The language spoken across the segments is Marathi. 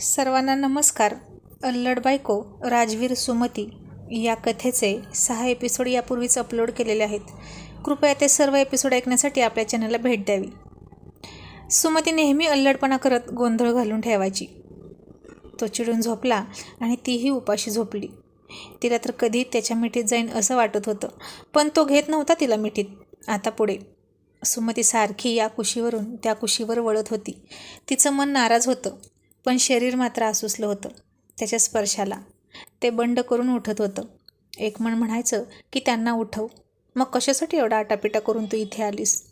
सर्वांना नमस्कार. अल्लड बायको राजवीर सुमती या कथेचे सहा एपिसोड यापूर्वीच अपलोड केलेले आहेत. कृपया ते सर्व एपिसोड ऐकण्यासाठी आपल्या चॅनलला भेट द्यावी. सुमती नेहमी अल्लडपणा करत गोंधळ घालून ठेवायची. तो चिडून झोपला आणि तीही उपाशी झोपली. तिला तर कधी त्याच्या मिठीत जाईन असं वाटत होतं पण तो घेत नव्हता तिला मिठीत. आता पुढे. सुमती सारखी या कुशीवरून त्या कुशीवर वळत होती. तिचं मन नाराज होतं. पण शरीर मात्र आसुसलं होतं. त्याच्या स्पर्शाला ते बंड करून उठत होतं. एक मन म्हणायचं की त्यांना उठव. मग कशासाठी एवढा आटापिटा करून तू इथे आलीस?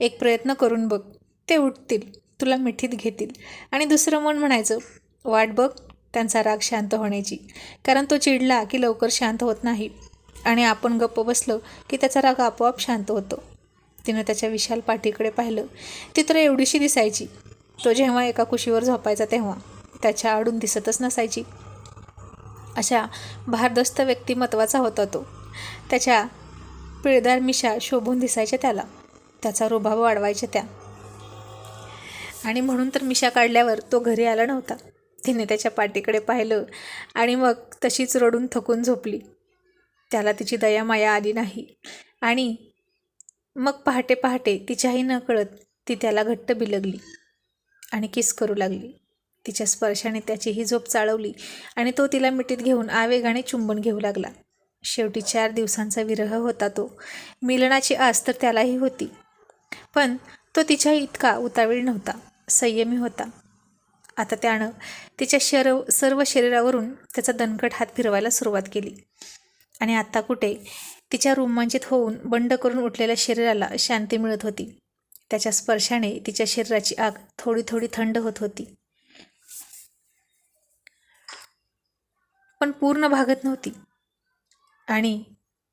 एक प्रयत्न करून बघ. ते उठतील. तुला मिठीत घेतील. आणि दुसरं मन म्हणायचं वाट बघ त्यांचा राग शांत होण्याची. कारण तो चिडला की लवकर शांत होत नाही. आणि आपण गप्प बसलो की त्याचा राग आपोआप शांत होतो. तिनं त्याच्या विशाल पाठीकडे पाहिलं. ती तर एवढीशी दिसायची. तो जेव्हा एका कुशीवर झोपायचा तेव्हा त्याच्या आडून दिसतच नसायची. अशा भारदस्त व्यक्तिमत्वाचा होता तो. त्याच्या पिळदार मिशा शोभून दिसायच्या त्याला. त्याचा रुबाब वाढवायच्या त्या. आणि म्हणून तर मिशा काढल्यावर तो घरी आला नव्हता. तिने त्याच्या पाठीकडे पाहिलं आणि मग तशीच रडून थकून झोपली. त्याला तिची दया माया आली नाही. आणि मग पहाटे पहाटे तिच्याही न कळत ती त्याला घट्ट बिलगली. आणि किस करू लागली. तिच्या स्पर्शाने त्याचीही झोप चाळवली आणि तो तिला मिठीत घेऊन आवेगाने चुंबन घेऊ लागला. शेवटी चार दिवसांचा विरह होता तो. मिलनाची आस तर त्यालाही होती. पण तो तिच्या इतका उतावीळ नव्हता. संयमी होता. आता त्यानं तिच्या शर सर्व शरीरावरून त्याचा दणकट हात फिरवायला सुरुवात केली. आणि आत्ता कुठे तिच्या रोमांचित होऊन बंड करून उठलेल्या शरीराला शांती मिळत होती. त्याच्या स्पर्शाने तिच्या शरीराची आग थोडी थोडी थंड होत होती. पण पूर्ण भागत नव्हती. आणि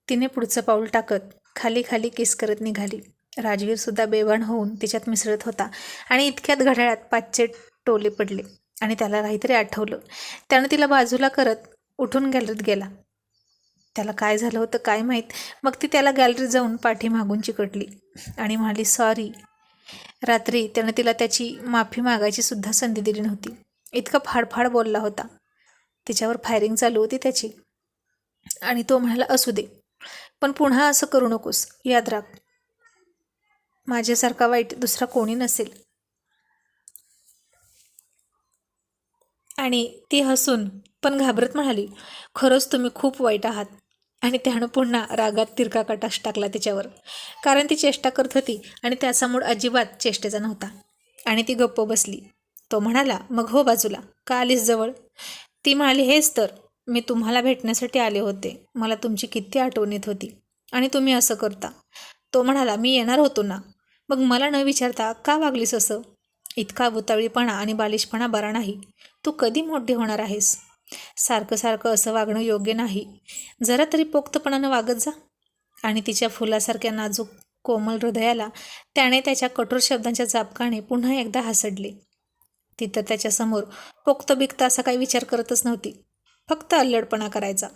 तिने पुढचं पाऊल टाकत खाली खाली किस करत निघाली. राजवीरसुद्धा बेभान होऊन तिच्यात मिसळत होता आणि इतक्यात घड्याळात पाचचे टोले पडले आणि त्याला काहीतरी आठवलं. त्यानं तिला बाजूला करत उठून गॅलरीत गेला. त्याला काय झालं होतं काय माहीत. मग ती त्याला गॅलरी जाऊन पाठी मागून चिकटली आणि म्हणाली सॉरी रात्री त्यानं तिला त्याची माफी मागायची सुद्धा संधी दिली नव्हती. इतका फाडफाड बोलला होता. तिच्यावर फायरिंग चालू होती त्याची. आणि तो म्हणाला असू दे पण पुन्हा असं करू नकोस याद राख. माझ्यासारखा वाईट दुसरा कोणी नसेल. आणि ती हसून पण घाबरत म्हणाली खरंच तुम्ही खूप वाईट आहात. आणि त्यानं पुन्हा रागात तिरका कटाश टाकला तिच्यावर. कारण ती चेष्टा करत होती आणि त्याचा मूड अजिबात चेष्टेचा नव्हता. आणि ती गप्प बसली. तो म्हणाला मग हो बाजूला का आलीस जवळ? ती म्हणाली हेच तर मी तुम्हाला भेटण्यासाठी आले होते. मला तुमची किती आठवण येत होती. आणि तुम्ही असं करता. तो म्हणाला मी येणार होतो ना. मग मला न विचारता का वागलीस असं? इतका बुतावळीपणा आणि बालिशपणा बरा नाही. तू कधी मोठी होणार आहेस? सारखं सारखं असं वागणं योग्य नाही. जरा तरी पोक्तपणानं वागत जा. आणि तिच्या फुलासारख्या नाजूक कोमल हृदयाला त्याने त्याच्या कठोर शब्दांच्या जापकाने पुन्हा एकदा हसडले. ती तर त्याच्यासमोर पोक्त बिक्त असा काही विचार करतच नव्हती. फक्त अल्लडपणा करायचा.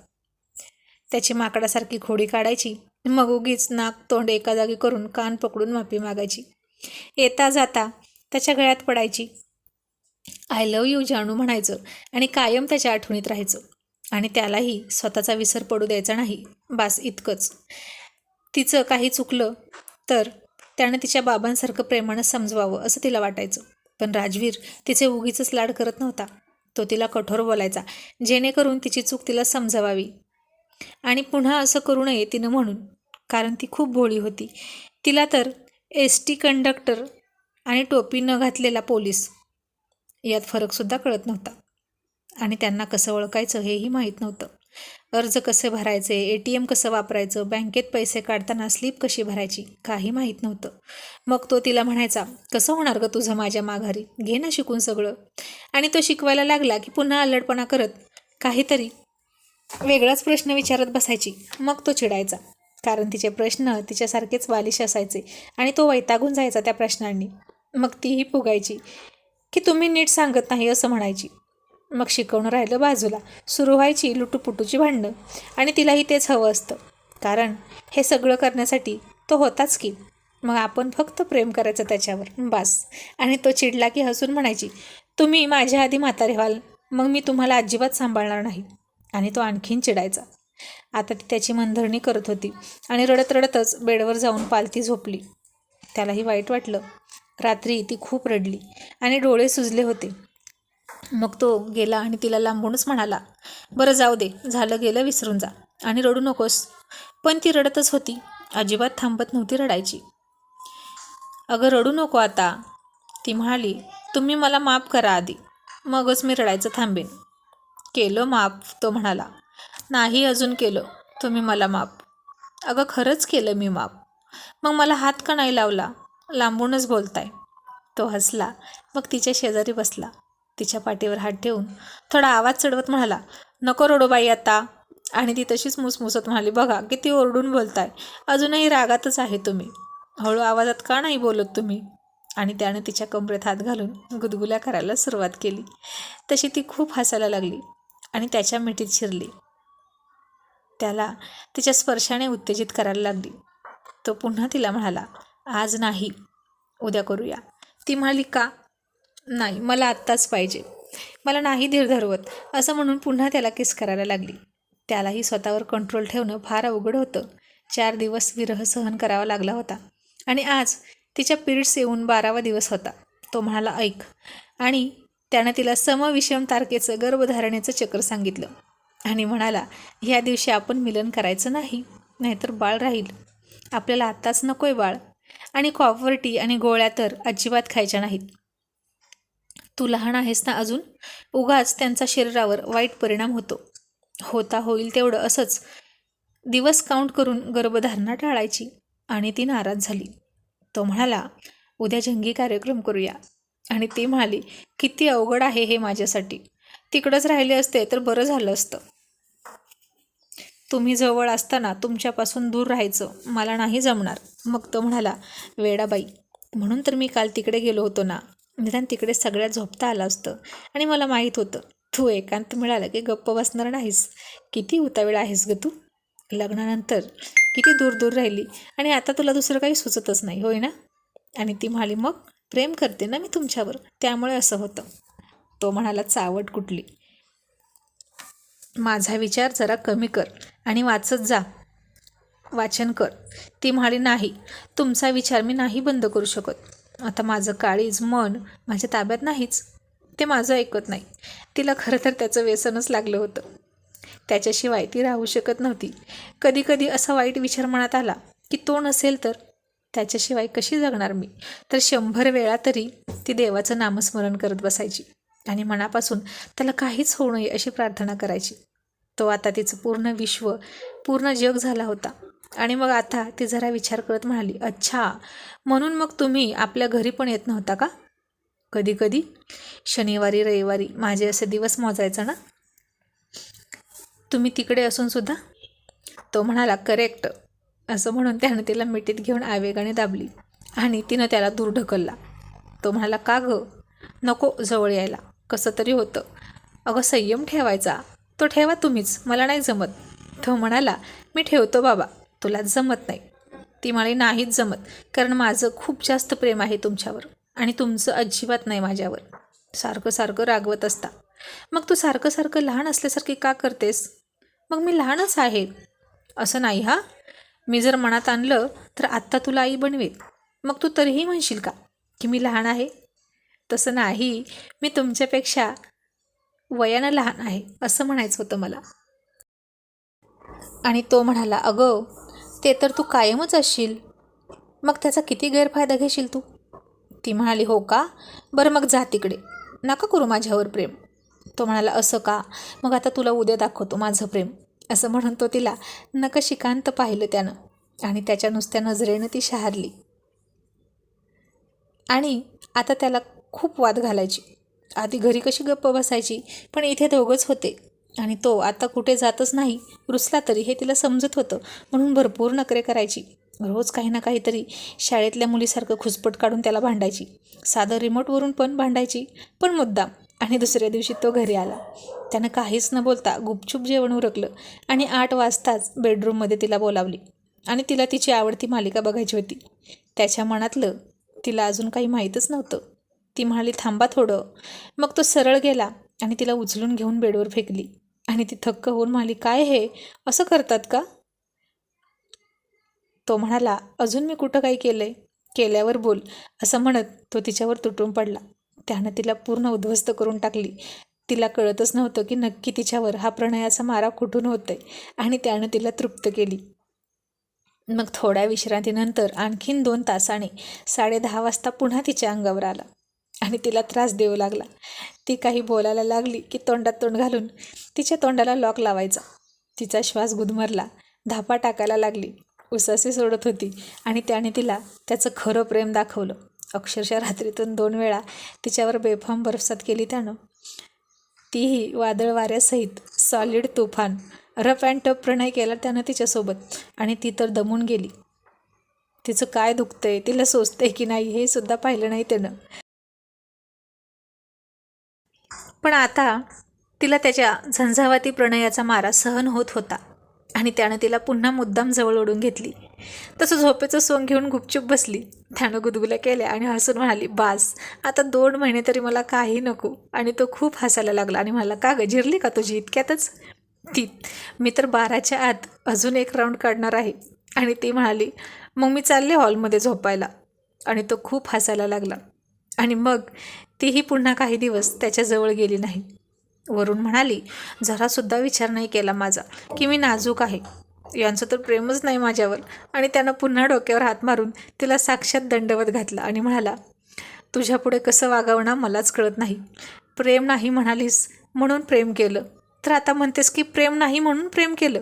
त्याची माकडासारखी खोडी काढायची. मग उगीच नाक तोंड एका जागी करून कान पकडून माफी मागायची. येता जाता त्याच्या गळ्यात पडायची. आय लव यू जानू म्हणायचं आणि कायम त्याच्या आठवणीत राहायचं. आणि त्यालाही स्वतःचा विसर पडू द्यायचा नाही. बास इतकंच. तिचं काही चुकलं तर त्यानं तिच्या बाबांसारखं प्रेमानं समजवावं असं तिला वाटायचं. पण राजवीर तिचे उगीच लाड करत नव्हता. तो तिला कठोर बोलायचा जेणेकरून तिची चूक तिला समजवावी. आणि पुन्हा असं करू नये तिनं म्हणून कारण ती खूप भोळी होती. तिला तर एस टी कंडक्टर आणि टोपी न घातलेला पोलीस यात फरकसुद्धा कळत नव्हता. आणि त्यांना कसं ओळखायचं हेही माहीत नव्हतं. अर्ज कसे भरायचे ए टी एम कसं वापरायचं बँकेत पैसे काढताना स्लीप कशी भरायची काही माहीत नव्हतं. मग तो तिला म्हणायचा कसं होणार ग तुझं माझ्या माघारी? घे ना शिकून सगळं. आणि तो शिकवायला लागला की पुन्हा अल्लडपणा करत काहीतरी वेगळाच प्रश्न विचारत बसायची. मग तो चिडायचा कारण तिचे प्रश्न तिच्यासारखेच बालिश असायचे आणि तो वैतागून जायचा त्या प्रश्नांनी. मग तीही फुगायची. की तुम्ही नीट सांगत नाही असं म्हणायची. मग शिकवणं राहिलं बाजूला. सुरू व्हायची लुटूपुटूची भांडणं. आणि तिलाही तेच हवं असतं. कारण हे सगळं करण्यासाठी तो होताच की. मग आपण फक्त प्रेम करायचं त्याच्यावर. बास. आणि तो चिडला की हसून म्हणायची तुम्ही माझ्या आधी म्हातारे व्हाल. मग मी तुम्हाला अजिबात सांभाळणार नाही. आणि तो आणखीन चिडायचा. आता ती त्याची मनधरणी करत होती. आणि रडत रडतच बेडवर जाऊन पालती झोपली. त्यालाही वाईट वाटलं. रात्री ती खूप रडली आणि डोळे सुजले होते. मग तो गेला आणि तिला लांबूनच म्हणाला बरं जाऊ दे झालं गेलं विसरून जा आणि रडू नकोस. पण ती रडतच होती अजिबात थांबत नव्हती रडायची. अगं रडू नको आता ती म्हणाली तुम्ही मला माफ करा आधी मगच मी रडायचं थांबेन. केलं माफ तो म्हणाला. नाही अजून केलं तुम्ही मला माफ. अगं खरंच केलं मी माफ. मग मला हात का नाही लावला? लांबूनच बोलताय. तो हसला. मग तिच्या शेजारी बसला. तिच्या पाठीवर हात ठेवून थोडा आवाज चढवत म्हणाला नको रोडोबाई आता. आणि ती तशीच मुसमुसत म्हणाली बघा किती ओरडून बोलताय. अजूनही रागातच आहे तुम्ही. हळू आवाजात का नाही बोलत तुम्ही? आणि त्याने तिच्या कमरेत हात घालून गुदगुल्या करायला सुरुवात केली. तशी ती खूप हसायला लागली आणि त्याच्या मिठीत शिरली. त्याला तिच्या स्पर्शाने उत्तेजित करायला लागली. तो पुन्हा तिला म्हणाला आज नाही उद्या करूया. ती म्हणाली का? नाही मला आत्ताच पाहिजे. मला नाही धीर धरवत. असं म्हणून पुन्हा त्याला किस करायला लागली. त्यालाही स्वतःवर कंट्रोल ठेवणं फार अवघड होतं. चार दिवस विरह सहन करावा लागला होता. आणि आज तिच्या पिरियड्स येऊन बारावा दिवस होता. तो म्हणाला ऐक. आणि त्यानं तिला समविषम तारखेचं गर्भधारणेचं चक्र सांगितलं. आणि म्हणाला ह्या दिवशी आपण मिलन करायचं नाही नाहीतर बाळ राहील. आपल्याला आत्ताच नको आहे बाळ. आणि कॉफर्टी आणि गोळ्या तर अजिबात खायच्या नाहीत. तू लहान आहेस ना अजून? उगाच त्यांचा शरीरावर वाईट परिणाम होतो. होता होईल तेवढं असंच. दिवस काउंट करून गर्भधारणा टाळायची आणि ती नाराज झाली. तो म्हणाला उद्या जंगी कार्यक्रम करूया. आणि ती म्हणाली किती अवघड आहे हे माझ्यासाठी. तिकडंच राहिले असते तर बरं झालं असतं. तुम्ही जवळ असताना तुमच्यापासून दूर राहायचं मला नाही जमणार. मग तो म्हणाला वेडाबाई म्हणून तर मी काल तिकडे गेलो होतो ना. निदान तिकडे सगळ्यात झोपता आलं असतं आणि मला माहीत होतं. तू एकांत मिळालं की गप्प बसणार नाहीस. किती उतावेळ आहेस ग तू? लग्नानंतर किती दूर दूर राहिली आणि आता तुला दुसरं काही सुचतच नाही होय ना? आणि ती म्हणाली मग प्रेम करते ना मी तुमच्यावर? त्यामुळे असं होतं. तो म्हणाला चावट कुठली? माझा विचार जरा कमी कर. आणि वाचत जा. वाचन कर. ती म्हणाली नाही तुमचा विचार मी नाही बंद करू शकत. आता माझं काळीज मन माझ्या ताब्यात नाहीच. ते माझं ऐकत नाही. तिला खरं तर त्याचं व्यसनच लागलं होतं. त्याच्याशिवाय ती राहू शकत नव्हती. कधी कधी असा वाईट विचार मनात आला की तो नसेल तर. त्याच्याशिवाय कशी जगणार मी? तर शंभर वेळा तरी ती देवाचं नामस्मरण करत बसायची आणि मनापासून त्याला काहीच होऊ नये अशी प्रार्थना करायची. तो आता तिचं पूर्ण विश्व पूर्ण जग झाला होता. आणि मग आता ती जरा विचार करत म्हणाली अच्छा म्हणून मग तुम्ही आपल्या घरी पण येत नव्हता का? कधी कधी. शनिवारी रविवारी. माझे असे दिवस मोजायचा ना? तुम्ही तिकडे असून सुद्धा? तो म्हणाला करेक्ट. असं म्हणून त्यानं तिला मिठीत घेऊन आवेगाने दाबली आणि तिनं त्याला दूर ढकलला. तो म्हणाला का गं? नको जवळ यायला. कसं तरी होतं. अगं संयम ठेवायचा. तो ठेवा तुम्हीच मला नाही जमत. तो म्हणाला मी ठेवतो बाबा तुला जमत नाही. ती म्हणाली नाहीच जमत कारण माझं खूप जास्त प्रेम आहे तुमच्यावर आणि तुमचं अजिबात नाही माझ्यावर. सारखं सारखं रागवत असता. मग तू सारखं सारखं लहान असल्यासारखी का करतेस? मग मी लहानच आहे. असं नाही हा. मी जर मनात आणलं तर आत्ता तुला आई बनवेल. मग तू तरीही म्हणशील का की मी लहान आहे? तसं नाही. मी तुमच्यापेक्षा वयानं लहान आहे असं म्हणायचं होतं मला. आणि तो म्हणाला अगं ते तर तू कायमच असशील. मग त्याचा किती गैरफायदा घेशील तू? ती म्हणाली हो का? बरं मग जा तिकडे. नका करू माझ्यावर प्रेम. तो म्हणाला असं का? मग आता तुला उद्या दाखवतो माझं प्रेम. असं म्हणून तो तिला नकशिकांत पाहिलं त्यानं. आणि त्याच्या नुसत्या नजरेनं ती शहारली. आणि आता त्याला खूप वाद घालायची. आधी घरी कशी गप्प बसायची? पण इथे दोघंच होते. आणि तो आता कुठे जातच नाही रुसला तरी हे तिला समजत होतं. म्हणून भरपूर नकरे करायची. रोज काही ना काहीतरी शाळेतल्या मुलीसारखं खुसपट काढून त्याला भांडायची. साधं रिमोटवरून पण भांडायची. पण मुद्दाम. आणि दुसऱ्या दिवशी तो घरी आला. त्यानं काहीच न बोलता गुपचूप जेवण उरकलं आणि आठ वाजताच बेडरूममध्ये तिला बोलावली. आणि तिला तिची आवडती मालिका बघायची होती. त्याच्या मनातलं तिला अजून काही माहीतच नव्हतं. ती म्हणाली थांबा थोडं. मग तो सरळ गेला आणि तिला उचलून घेऊन बेडवर फेकली. आणि ती थक्क होऊन म्हणाली काय हे? असं करतात का? तो म्हणाला अजून मी कुठं काही आहे केल्यावर बोल. असं म्हणत तो तिच्यावर तुटून पडला. त्यानं तिला पूर्ण उद्ध्वस्त करून टाकली. तिला कळतच नव्हतं की नक्की तिच्यावर हा प्रणयाचा मारा कुठून होतोय आणि त्यानं तिला तृप्त केली. मग थोड्या विश्रांतीनंतर आणखीन दोन तासाने साडे दहा वाजता पुन्हा तिच्या अंगावर आला. आणि तिला त्रास देऊ लागला. ती काही बोलायला लागली की तोंडात तोंड घालून तिच्या तोंडाला लॉक लावायचा. तिचा श्वास गुदमरला. धापा टाकायला लागली. उसासे सोडत होती आणि त्याने तिला त्याचं खरं प्रेम दाखवलं. अक्षरशः रात्रीतून दोन वेळा तिच्यावर बेफाम बरसात केली त्यानं. तीही वादळ वाऱ्यासहित सॉलिड तुफान. रफ अँड टप प्रणय केला त्यानं तिच्यासोबत आणि ती तर दमून गेली. तिचं काय दुखतंय तिला सोचतंय की नाही हे सुद्धा पाहिलं नाही त्यानं. पण आता तिला त्याच्या झंझावाती प्रणयाचा मारा सहन होत होता आणि त्यानं तिला पुन्हा मुद्दाम जवळ ओढून घेतली. तसं झोपेचं सोंग घेऊन गुपचूप बसली. त्यानं गुदगुल्या केल्या आणि हसून म्हणाली बास आता दोन महिने तरी मला काही नको. आणि तो खूप हसायला लागला आणि मला का गजिरली जिरली का तुझी इतक्यातच? ती मी तर बाराच्या आत अजून एक राऊंड काढणार आहे. आणि ती म्हणाली मग मी चालले हॉलमध्ये झोपायला. आणि तो खूप हसायला लागला. आणि मग तीही पुन्हा काही दिवस त्याच्याजवळ गेली नाही. वरून म्हणाली जरासुद्धा विचार नाही केला माझा की मी नाजूक आहे. यांचं तर प्रेमच नाही माझ्यावर. आणि त्यानं पुन्हा डोक्यावर हात मारून तिला साक्षात दंडवत घातला आणि म्हणाला तुझ्यापुढे कसं वागावं ना मलाच कळत नाही. प्रेम नाही म्हणालीस म्हणून प्रेम केलं. तर आता म्हणतेस की प्रेम नाही म्हणून प्रेम केलं.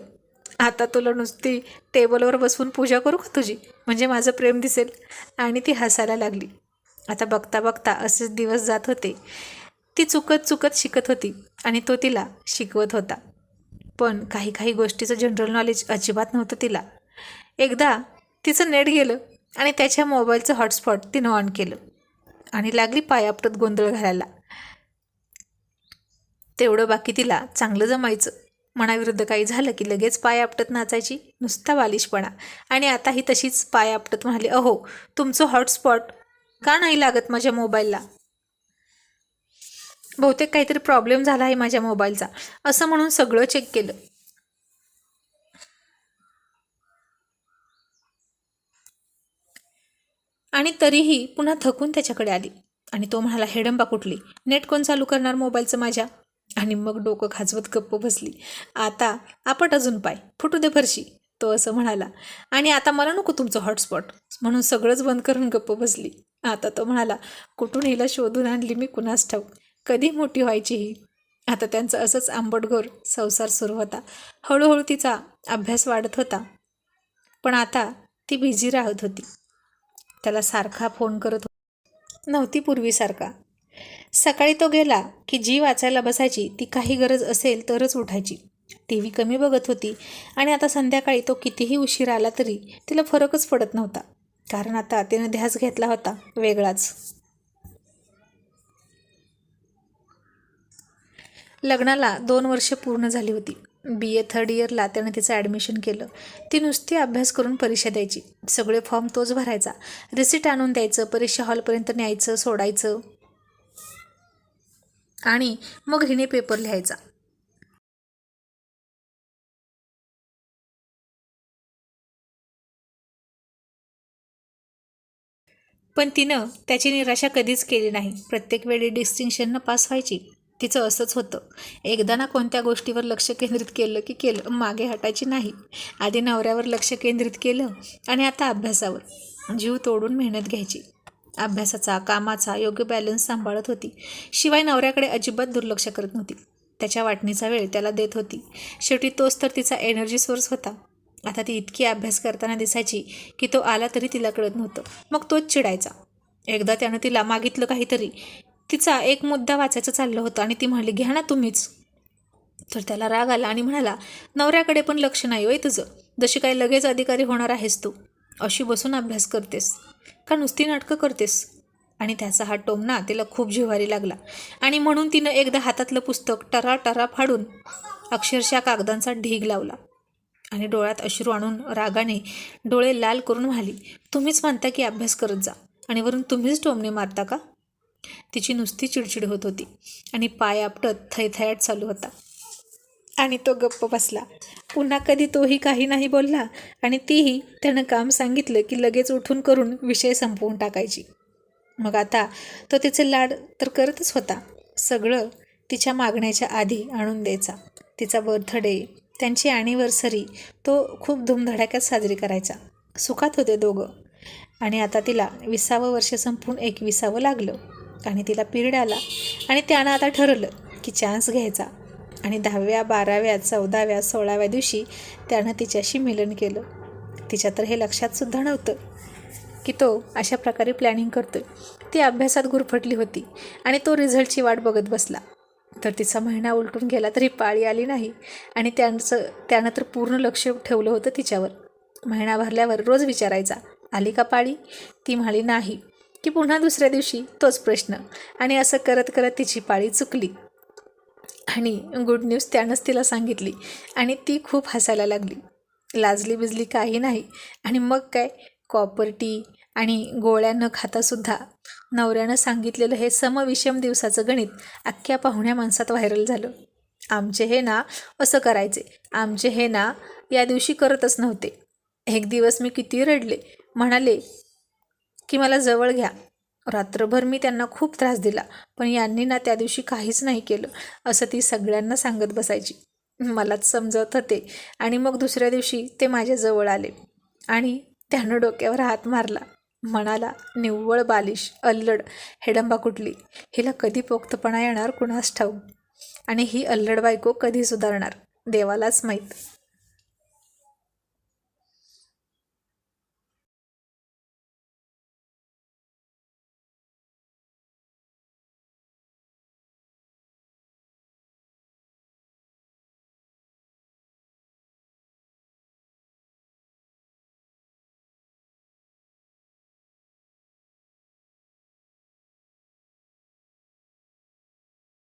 आता तुला नुसती टेबलवर बसवून पूजा करू का तुझी? म्हणजे माझं प्रेम दिसेल. आणि ती हसायला लागली. आता बघता बघता असेच दिवस जात होते. ती चुकत चुकत शिकत होती आणि तो तिला शिकवत होता. पण काही काही गोष्टीचं जनरल नॉलेज अजिबात नव्हतं तिला. एकदा तिचं नेट गेलं आणि त्याच्या मोबाईलचं हॉटस्पॉट तिनं ऑन केलं आणि लागली पायापटत गोंधळ घालायला. तेवढं बाकी तिला चांगलं जमायचं. मनाविरुद्ध काही झालं की लगेच पाय आपटत नाचायची नुसता बालिशपणा. आणि आता ही तशीच पाय आपटत म्हणाली अहो तुमचं हॉटस्पॉट का नाही लागत माझ्या मोबाईलला? बहुतेक काहीतरी प्रॉब्लेम झाला आहे माझ्या मोबाईलचा. असं म्हणून सगळं चेक केलं. आणि तरीही पुन्हा थकून त्याच्याकडे आली. आणि तो म्हणाला हेडंबा कुठली? नेट कोण चालू करणार मोबाईलचं माझ्या? आणि मग डोकं खाजवत गप्प बसली. आता आपट अजून पाय. फुटू दे फरशी. तो असं म्हणाला. आणि आता मला नको तुमचं हॉटस्पॉट. म्हणून सगळंच बंद करून गप्प बसली. आता तो म्हणाला कुठून हिला शोधून आणली मी कुणास ठाऊक? कधी मोठी व्हायची ही? आता त्यांचं असंच आंबटघोर संसार सुरू होता. हळूहळू तिचा अभ्यास वाढत होता. पण आता ती बिझी राहत होती. त्याला सारखा फोन करत नव्हती पूर्वीसारखा. सकाळी तो गेला की जी वाचायला बसायची ती काही गरज असेल तरच उठायची. टी व्ही कमी बघत होती आणि आता संध्याकाळी तो कितीही उशीर आला तरी तिला फरकच पडत नव्हता. कारण आता तिनं ध्यास घेतला होता वेगळाच. लग्नाला दोन वर्ष पूर्ण झाली होती. बी ए थर्ड इयरला त्यानं तिचं ॲडमिशन केलं. ती नुसती अभ्यास करून परीक्षा द्यायची. सगळे फॉर्म तोच भरायचा. रिसिट आणून द्यायचं परीक्षा हॉलपर्यंत न्यायचं सोडायचं. आणि मग हिने पेपर लिहायचा. पण तिनं त्याची निराशा कधीच केली नाही. प्रत्येक वेळी डिस्टिंक्शननं पास व्हायची तिचं असंच होतं. एकदा ना कोणत्या गोष्टीवर लक्ष केंद्रित केलं की केलं मागे हटायची नाही. आधी नवऱ्यावर लक्ष केंद्रित केलं आणि आता अभ्यासावर. जीव तोडून मेहनत घ्यायची. अभ्यासाचा कामाचा योग्य बॅलन्स सांभाळत होती. शिवाय नवऱ्याकडे अजिबात दुर्लक्ष करत नव्हती. त्याच्या वाटणीचा वेळ त्याला देत होती. शेवटी तोच तर तिचा एनर्जी सोर्स होता. आता ती इतकी अभ्यास करताना दिसायची की तो आला तरी तिला कळत नव्हतं. मग तोच चिडायचा. एकदा त्यानं तिला मागितलं काहीतरी. तिचा एक मुद्दा वाचायचं चाललं होतं आणि ती म्हणली घ्या ना तुम्हीच. तर त्याला राग आला आणि म्हणाला नवऱ्याकडे पण लक्ष नाही होय तुझं. जशी काय लगेच अधिकारी होणार आहेस तू. अशी बसून अभ्यास करतेस. का नुसती नाटकं करतेस? आणि त्याचा हा टोमना तिला खूप जिव्हारी लागला. आणि म्हणून तिनं एकदा हातातलं पुस्तक टरा टरा फाडून अक्षरशः कागदांचा ढीग लावला. आणि डोळ्यात अश्रू आणून रागाने डोळे लाल करून म्हणाली तुम्हीच म्हणता की अभ्यास करत जा. आणि वरून तुम्हीच टोमणे मारता का? तिची नुसती चिडचिड होत होती आणि पाय आपटत थैथयाट चालू होता. आणि तो गप्प बसला. पुन्हा कधी तोही काही नाही बोलला आणि तीही त्यानं काम सांगितलं की लगेच उठून करून विषय संपवून टाकायची. मग आता तो तिचे लाड तर करतच होता. सगळं तिच्या मागण्याच्या आधी आणून द्यायचा. तिचा बर्थडे त्यांची ॲनिव्हर्सरी तो खूप धूमधडाक्यात साजरी करायचा. सुखात होते दोघं. आणि आता तिला विसावं वर्ष संपून एकविसावं लागलं. आणि तिला पिरियड आला. आणि त्यानं आता ठरवलं की चान्स घ्यायचा. आणि दहाव्या बाराव्या चौदाव्या सोळाव्या दिवशी त्यानं तिच्याशी मिलन केलं. तिच्या तर हे लक्षातसुद्धा नव्हतं की तो अशा प्रकारे प्लॅनिंग करतोय. ती अभ्यासात गुरफटली होती. आणि तो रिझल्टची वाट बघत बसला. तर तिचा महिना उलटून गेला तरी पाळी आली नाही. आणि त्यांचं त्यानं तर पूर्ण लक्ष ठेवलं होतं तिच्यावर. महिना भरल्यावर रोज विचारायचा आली का पाळी? ती म्हणाली नाही. की पुन्हा दुसऱ्या दिवशी तोच प्रश्न. आणि असं करत करत तिची पाळी चुकली. आणि गुड न्यूज त्यानंच तिला सांगितली. आणि ती खूप हसायला लागली. लाजली बिजली काही नाही. आणि मग काय? कॉपर्टी आणि गोळ्या न खातासुद्धा नवऱ्यानं सांगितलेलं हे समविषम दिवसाचं गणित अख्ख्या पाहुण्या माणसात व्हायरल झालं. आमचे हे ना असं करायचे. आमचे हे ना या दिवशी करतच नव्हते. एक दिवस मी किती रडले. म्हणाले की मला जवळ घ्या. रात्रभर मी त्यांना खूप त्रास दिला पण यांनी ना त्या दिवशी काहीच नाही केलं असं ती सगळ्यांना सांगत बसायची. मलाच समजत होते आणि मग दुसऱ्या दिवशी ते माझ्याजवळ आले आणि त्यानं डोक्यावर हात मारला. म्हणाला निव्वळ बालिश अल्लड हेडंबा कुठली? हिला कधी पोक्तपणा येणार कुणास ठाऊक? आणि ही अल्लड बायको कधी सुधारणार? देवालाच माहीत.